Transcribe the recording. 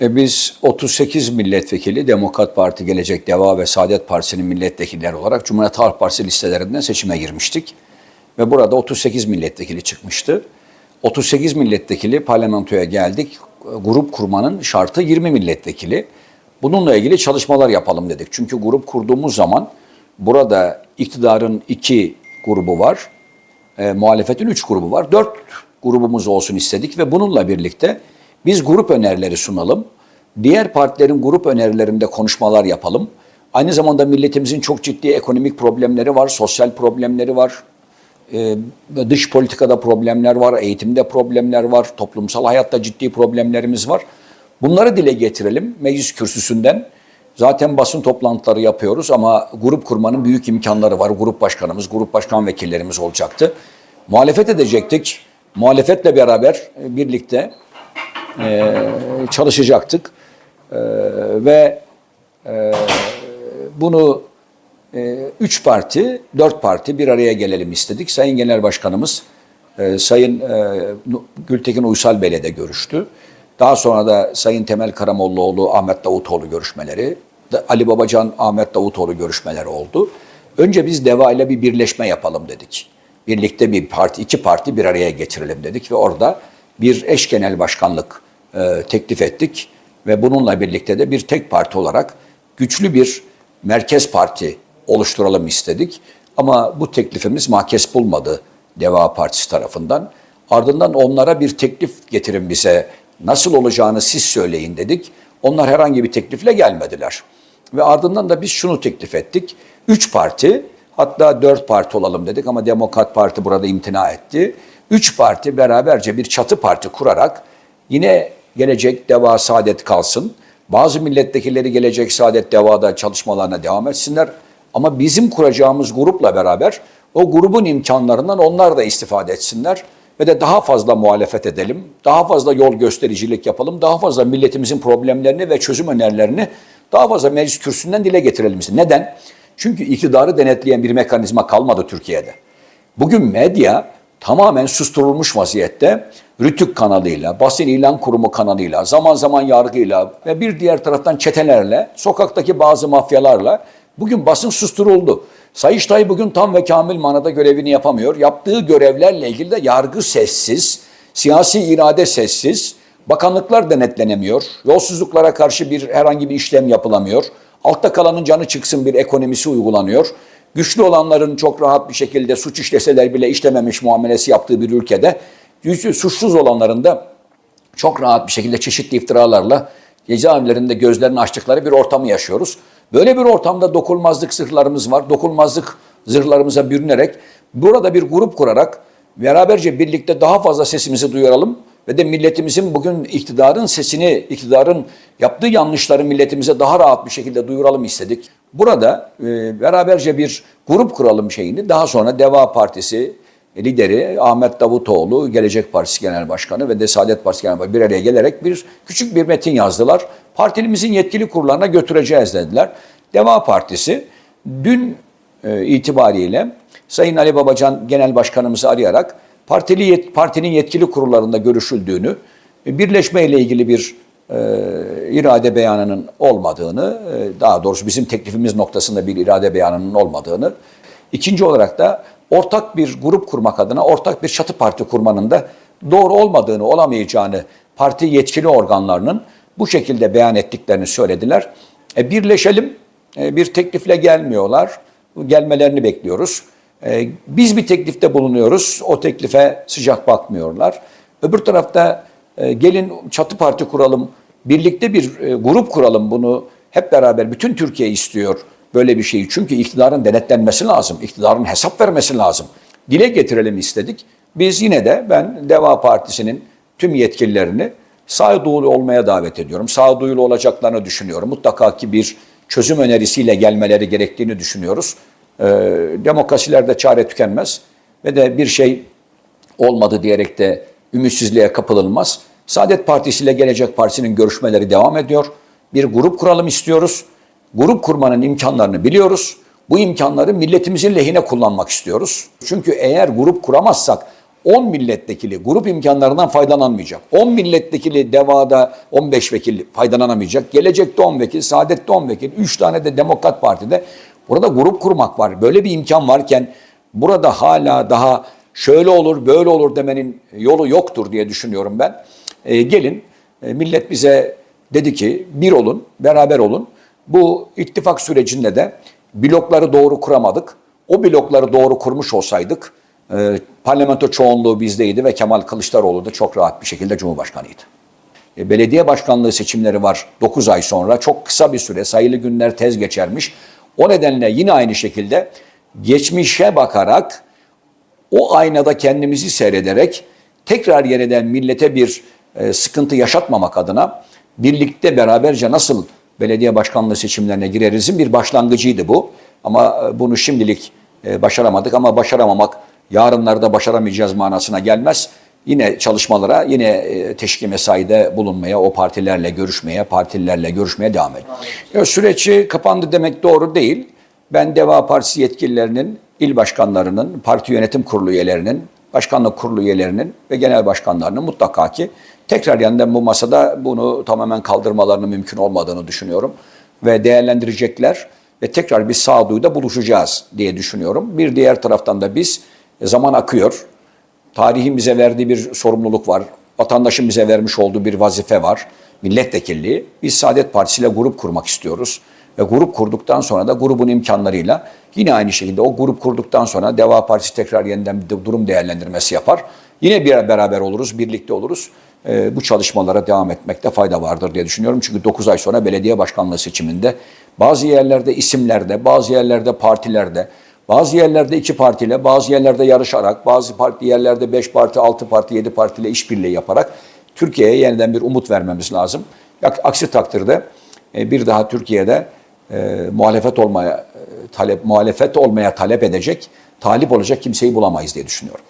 E biz 38 milletvekili Demokrat Parti, Gelecek Deva ve Saadet Partisi'nin milletvekilleri olarak Cumhuriyet Halk Partisi listelerinden seçime girmiştik. Ve burada 38 milletvekili çıkmıştı. 38 milletvekili parlamentoya geldik. Grup kurmanın şartı 20 milletvekili. Bununla ilgili çalışmalar yapalım dedik. Çünkü grup kurduğumuz zaman burada iktidarın iki grubu var, e, muhalefetin üç grubu var. Dört grubumuz olsun istedik ve bununla birlikte biz grup önerileri sunalım. Diğer partilerin grup önerilerinde konuşmalar yapalım. Aynı zamanda milletimizin çok ciddi ekonomik problemleri var, sosyal problemleri var, e, dış politikada problemler var, eğitimde problemler var, toplumsal hayatta ciddi problemlerimiz var. Bunları dile getirelim meclis kürsüsünden. Zaten basın toplantıları yapıyoruz ama grup kurmanın büyük imkanları var. Grup başkanımız, grup başkan vekillerimiz olacaktı. Muhalefet edecektik. Muhalefetle beraber birlikte e, çalışacaktık. E, ve e, bunu e, üç parti, dört parti bir araya gelelim istedik. Sayın Genel Başkanımız e, Sayın e, Gültekin Uysal Bey'le de görüştü. Daha sonra da Sayın Temel Karamollaoğlu, Ahmet Davutoğlu görüşmeleri, Ali Babacan, Ahmet Davutoğlu görüşmeleri oldu. Önce biz DEVA ile bir birleşme yapalım dedik. Birlikte bir parti, iki parti bir araya getirelim dedik ve orada bir eş genel başkanlık e, teklif ettik. Ve bununla birlikte de bir tek parti olarak güçlü bir merkez parti oluşturalım istedik. Ama bu teklifimiz mahkes bulmadı Deva Partisi tarafından. Ardından onlara bir teklif getirin bize. Nasıl olacağını siz söyleyin dedik. Onlar herhangi bir teklifle gelmediler. Ve ardından da biz şunu teklif ettik. Üç parti hatta dört parti olalım dedik ama Demokrat Parti burada imtina etti. Üç parti beraberce bir çatı parti kurarak yine gelecek Deva Saadet kalsın. Bazı milletvekilleri gelecek Saadet Deva'da çalışmalarına devam etsinler. Ama bizim kuracağımız grupla beraber o grubun imkanlarından onlar da istifade etsinler ve de daha fazla muhalefet edelim, daha fazla yol göstericilik yapalım, daha fazla milletimizin problemlerini ve çözüm önerilerini daha fazla meclis kürsüsünden dile getirelim. Neden? Çünkü iktidarı denetleyen bir mekanizma kalmadı Türkiye'de. Bugün medya tamamen susturulmuş vaziyette Rütük kanalıyla, basın ilan kurumu kanalıyla, zaman zaman yargıyla ve bir diğer taraftan çetelerle, sokaktaki bazı mafyalarla bugün basın susturuldu. Sayıştay bugün tam ve kamil manada görevini yapamıyor. Yaptığı görevlerle ilgili de yargı sessiz, siyasi irade sessiz, bakanlıklar denetlenemiyor, yolsuzluklara karşı bir herhangi bir işlem yapılamıyor. Altta kalanın canı çıksın bir ekonomisi uygulanıyor. Güçlü olanların çok rahat bir şekilde suç işleseler bile işlememiş muamelesi yaptığı bir ülkede suçsuz olanların da çok rahat bir şekilde çeşitli iftiralarla cezaevlerinde gözlerini açtıkları bir ortamı yaşıyoruz. Böyle bir ortamda dokunulmazlık zırhlarımız var. Dokunulmazlık zırhlarımıza bürünerek burada bir grup kurarak beraberce birlikte daha fazla sesimizi duyuralım ve de milletimizin bugün iktidarın sesini, iktidarın yaptığı yanlışları milletimize daha rahat bir şekilde duyuralım istedik. Burada e, beraberce bir grup kuralım şeyini daha sonra Deva Partisi lideri Ahmet Davutoğlu, Gelecek Partisi Genel Başkanı ve de Saadet Partisi Genel Başkanı bir araya gelerek bir küçük bir metin yazdılar. Partimizin yetkili kurullarına götüreceğiz dediler. Deva Partisi dün e, itibariyle Sayın Ali Babacan Genel Başkanımızı arayarak partili yet- partinin yetkili kurullarında görüşüldüğünü, birleşme ile ilgili bir e, irade beyanının olmadığını, e, daha doğrusu bizim teklifimiz noktasında bir irade beyanının olmadığını, ikinci olarak da ortak bir grup kurmak adına ortak bir çatı parti kurmanın da doğru olmadığını, olamayacağını parti yetkili organlarının bu şekilde beyan ettiklerini söylediler. E, birleşelim, e, bir teklifle gelmiyorlar, gelmelerini bekliyoruz. E, biz bir teklifte bulunuyoruz, o teklife sıcak bakmıyorlar. Öbür tarafta e, gelin çatı parti kuralım, birlikte bir e, grup kuralım bunu hep beraber bütün Türkiye istiyor böyle bir şeyi. Çünkü iktidarın denetlenmesi lazım, iktidarın hesap vermesi lazım. Dile getirelim istedik. Biz yine de ben Deva Partisi'nin tüm yetkililerini sağduyulu olmaya davet ediyorum. Sağduyulu olacaklarını düşünüyorum. Mutlaka ki bir çözüm önerisiyle gelmeleri gerektiğini düşünüyoruz. Ee, demokrasilerde çare tükenmez ve de bir şey olmadı diyerek de ümitsizliğe kapılılmaz. Saadet Partisi ile Gelecek Partisi'nin görüşmeleri devam ediyor. Bir grup kuralım istiyoruz. Grup kurmanın imkanlarını biliyoruz. Bu imkanları milletimizin lehine kullanmak istiyoruz. Çünkü eğer grup kuramazsak 10 milletvekili grup imkanlarından faydalanmayacak. 10 milletvekili devada 15 vekil faydalanamayacak. Gelecekte 10 vekil, Saadet'te 10 vekil, 3 tane de Demokrat Parti'de. Burada grup kurmak var. Böyle bir imkan varken burada hala daha şöyle olur, böyle olur demenin yolu yoktur diye düşünüyorum ben. E, gelin, millet bize dedi ki bir olun, beraber olun. Bu ittifak sürecinde de blokları doğru kuramadık. O blokları doğru kurmuş olsaydık e, parlamento çoğunluğu bizdeydi ve Kemal Kılıçdaroğlu da çok rahat bir şekilde Cumhurbaşkanıydı. E, belediye başkanlığı seçimleri var 9 ay sonra. Çok kısa bir süre sayılı günler tez geçermiş. O nedenle yine aynı şekilde geçmişe bakarak o aynada kendimizi seyrederek tekrar yeniden millete bir e, sıkıntı yaşatmamak adına birlikte beraberce nasıl belediye başkanlığı seçimlerine girerizin bir başlangıcıydı bu. Ama e, bunu şimdilik e, başaramadık ama başaramamak yarınlarda başaramayacağız manasına gelmez. Yine çalışmalara, yine e, teşkil mesaide bulunmaya, o partilerle görüşmeye, partililerle görüşmeye devam ediyor. Ya, süreci kapandı demek doğru değil. Ben Deva Partisi yetkililerinin, il başkanlarının, parti yönetim kurulu üyelerinin, başkanlık kurulu üyelerinin ve genel başkanlarının mutlaka ki tekrar yeniden bu masada bunu tamamen kaldırmalarının mümkün olmadığını düşünüyorum. Ve değerlendirecekler ve tekrar bir sağduyuda buluşacağız diye düşünüyorum. Bir diğer taraftan da biz e, zaman akıyor. Tarihin bize verdiği bir sorumluluk var. Vatandaşın bize vermiş olduğu bir vazife var. Milletvekilliği. Biz Saadet Partisi ile grup kurmak istiyoruz. Ve grup kurduktan sonra da grubun imkanlarıyla yine aynı şekilde o grup kurduktan sonra Deva Partisi tekrar yeniden durum değerlendirmesi yapar. Yine bir beraber oluruz, birlikte oluruz. Ee, bu çalışmalara devam etmekte fayda vardır diye düşünüyorum. Çünkü 9 ay sonra belediye başkanlığı seçiminde bazı yerlerde isimlerde, bazı yerlerde partilerde, bazı yerlerde iki partiyle, bazı yerlerde yarışarak, bazı parti yerlerde beş parti, altı parti, yedi partiyle işbirliği yaparak Türkiye'ye yeniden bir umut vermemiz lazım. Aksi takdirde e, bir daha Türkiye'de e, muhalefet olmaya e, talep muhalefet olmaya talep edecek, talip olacak kimseyi bulamayız diye düşünüyorum.